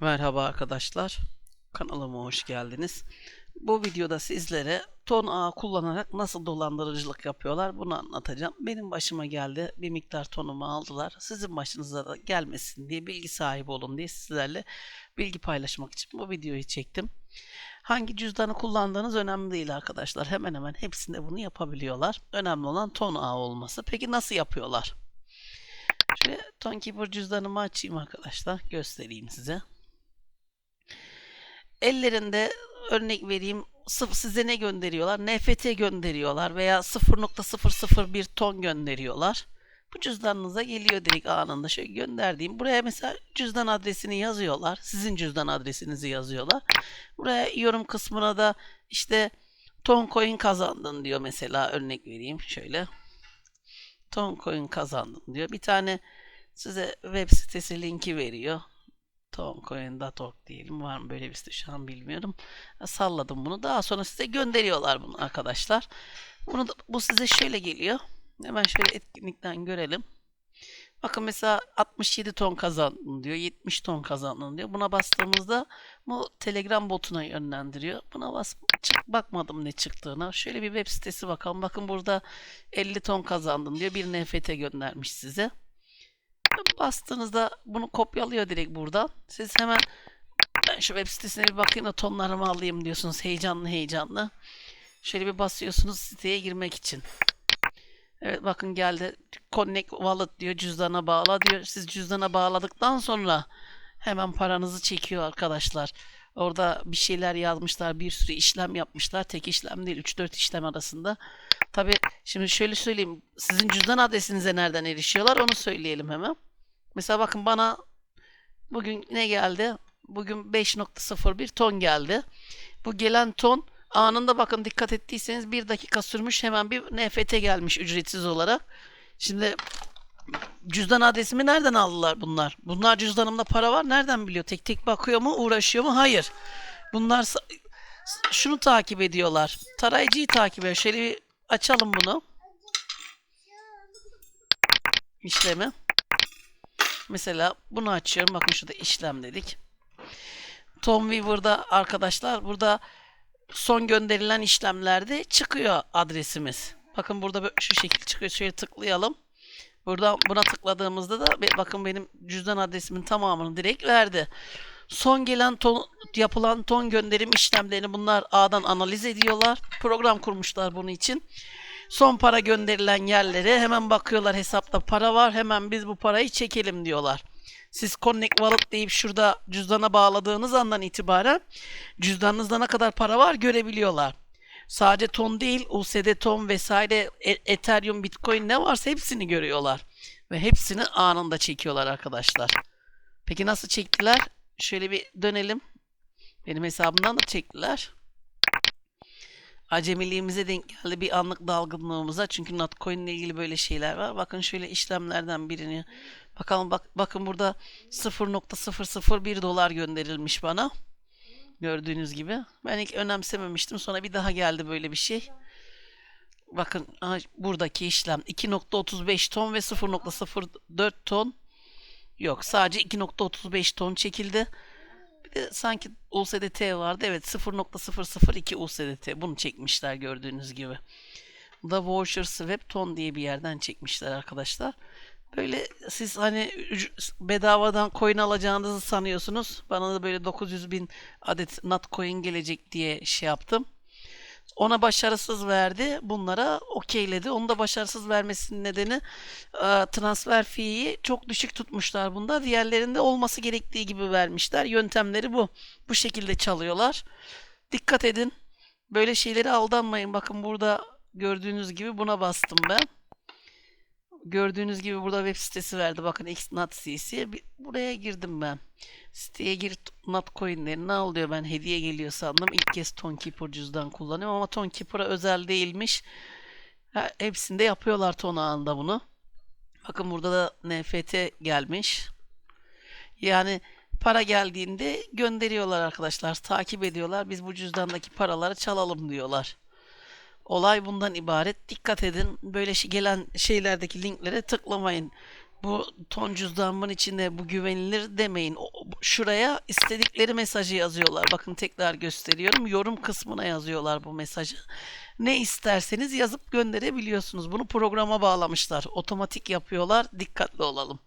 Merhaba arkadaşlar. Kanalıma hoş geldiniz. Bu videoda sizlere ton ağı kullanarak nasıl dolandırıcılık yapıyorlar bunu anlatacağım. Benim başıma geldi. Bir miktar tonumu aldılar. Sizin başınıza da gelmesin diye bilgi sahibi olun diye sizlerle bilgi paylaşmak için bu videoyu çektim. Hangi cüzdanı kullandığınız önemli değil arkadaşlar. Hemen hemen hepsinde bunu yapabiliyorlar. Önemli olan ton ağı olması. Peki nasıl yapıyorlar? Şöyle Tonkeeper cüzdanımı açayım arkadaşlar. Göstereyim size. Ellerinde örnek vereyim size ne gönderiyorlar? NFT gönderiyorlar veya 0.001 ton gönderiyorlar. Bu cüzdanınıza geliyor direkt anında. Şöyle gönderdiğim. Buraya mesela cüzdan adresini yazıyorlar. Sizin cüzdan adresinizi yazıyorlar. Buraya yorum kısmına da işte ton coin kazandın diyor mesela örnek vereyim şöyle. Ton coin kazandın diyor. Bir tane size web sitesi linki veriyor. Toncoin.org diyelim. Var mı böyle bir site şu an bilmiyorum. Salladım bunu. Daha sonra size gönderiyorlar bunu arkadaşlar. Bunu da, bu size şöyle geliyor. Hemen şöyle etkinlikten görelim. Bakın mesela 67 ton kazandın diyor. 70 ton kazandın diyor. Buna bastığımızda bu Telegram botuna yönlendiriyor. Buna bas çık, bakmadım ne çıktığına. Şöyle bir web sitesi bakalım. Bakın burada 50 ton kazandın diyor. Bir NFT göndermiş size. Bastığınızda bunu kopyalıyor direkt buradan. Siz hemen ben şu web sitesine bir bakayım da tonlarımı alayım diyorsunuz heyecanlı heyecanlı. Şöyle bir basıyorsunuz siteye girmek için. Evet bakın geldi. Connect Wallet diyor cüzdana bağla diyor. Siz cüzdana bağladıktan sonra hemen paranızı çekiyor arkadaşlar. Orada bir şeyler yazmışlar. Bir sürü işlem yapmışlar. Tek işlem değil. 3-4 işlem arasında. Tabi şimdi şöyle söyleyeyim. Sizin cüzdan adresinize nereden erişiyorlar onu söyleyelim hemen. Mesela bakın bana bugün ne geldi? Bugün 5.01 ton geldi. Bu gelen ton anında bakın dikkat ettiyseniz bir dakika sürmüş hemen bir NFT gelmiş ücretsiz olarak. Şimdi cüzdan adresimi nereden aldılar bunlar? Bunlar cüzdanımda para var nereden biliyor? Tek tek bakıyor mu uğraşıyor mu? Hayır. Bunlar şunu takip ediyorlar. Tarayıcıyı takip ediyor. Şöyle bir açalım bunu. İşlemi. Mesela bunu açıyorum. Bakın şurada işlem dedik. Tom Weaver'da arkadaşlar burada son gönderilen işlemlerde çıkıyor adresimiz. Bakın burada şu şekil çıkıyor. Şöyle tıklayalım. Burada buna tıkladığımızda da bakın benim cüzdan adresimin tamamını direkt verdi. Son gelen ton, yapılan ton gönderim işlemlerini bunlar ağdan analiz ediyorlar. Program kurmuşlar bunun için. Son para gönderilen yerlere hemen bakıyorlar hesapta para var hemen biz bu parayı çekelim diyorlar. Siz Connect Wallet deyip şurada cüzdana bağladığınız andan itibaren cüzdanınızda ne kadar para var görebiliyorlar. Sadece ton değil, USD ton vesaire, E- Ethereum, Bitcoin ne varsa hepsini görüyorlar. Ve hepsini anında çekiyorlar arkadaşlar. Peki nasıl çektiler? Şöyle bir dönelim. Benim hesabımdan da çektiler. Acemiliğimize denk geldi bir anlık dalgınlığımıza. Çünkü Notcoin ile ilgili böyle şeyler var. Bakın şöyle işlemlerden birini. Bakalım bak, bakın burada 0.001 dolar gönderilmiş bana. Gördüğünüz gibi. Ben ilk önemsememiştim. Sonra bir daha geldi böyle bir şey. Bakın buradaki işlem 2.35 ton ve 0.04 ton. Yok sadece 2.35 ton çekildi. De sanki USDT vardı. Evet 0.002 USDT. Bunu çekmişler gördüğünüz gibi. Bu da Voucher Swap ton diye bir yerden çekmişler arkadaşlar. Böyle siz hani bedavadan coin alacağınızı sanıyorsunuz. Bana da böyle 900 bin adet not coin gelecek diye şey yaptım. Ona başarısız verdi. Bunlara okeyledi. Onu da başarısız vermesinin nedeni e, transfer fee'yi çok düşük tutmuşlar bunda. Diğerlerinde olması gerektiği gibi vermişler. Yöntemleri bu. Bu şekilde çalıyorlar. Dikkat edin. Böyle şeylere aldanmayın. Bakın burada gördüğünüz gibi buna bastım ben. Gördüğünüz gibi burada web sitesi verdi. Bakın xnat.cc. Bir- Buraya girdim ben. Siteye gir Notcoin'leri ne oluyor ben hediye geliyor sandım. İlk kez Tonkeeper cüzdan kullanıyorum ama Tonkeeper'a özel değilmiş. Ha, hepsinde yapıyorlar ton ağında bunu. Bakın burada da NFT gelmiş. Yani para geldiğinde gönderiyorlar arkadaşlar. Takip ediyorlar. Biz bu cüzdandaki paraları çalalım diyorlar. Olay bundan ibaret. Dikkat edin. Böyle gelen şeylerdeki linklere tıklamayın. Bu ton cüzdanımın içinde bu güvenilir demeyin. Şuraya istedikleri mesajı yazıyorlar. Bakın tekrar gösteriyorum. Yorum kısmına yazıyorlar bu mesajı. Ne isterseniz yazıp gönderebiliyorsunuz. Bunu programa bağlamışlar. Otomatik yapıyorlar. Dikkatli olalım.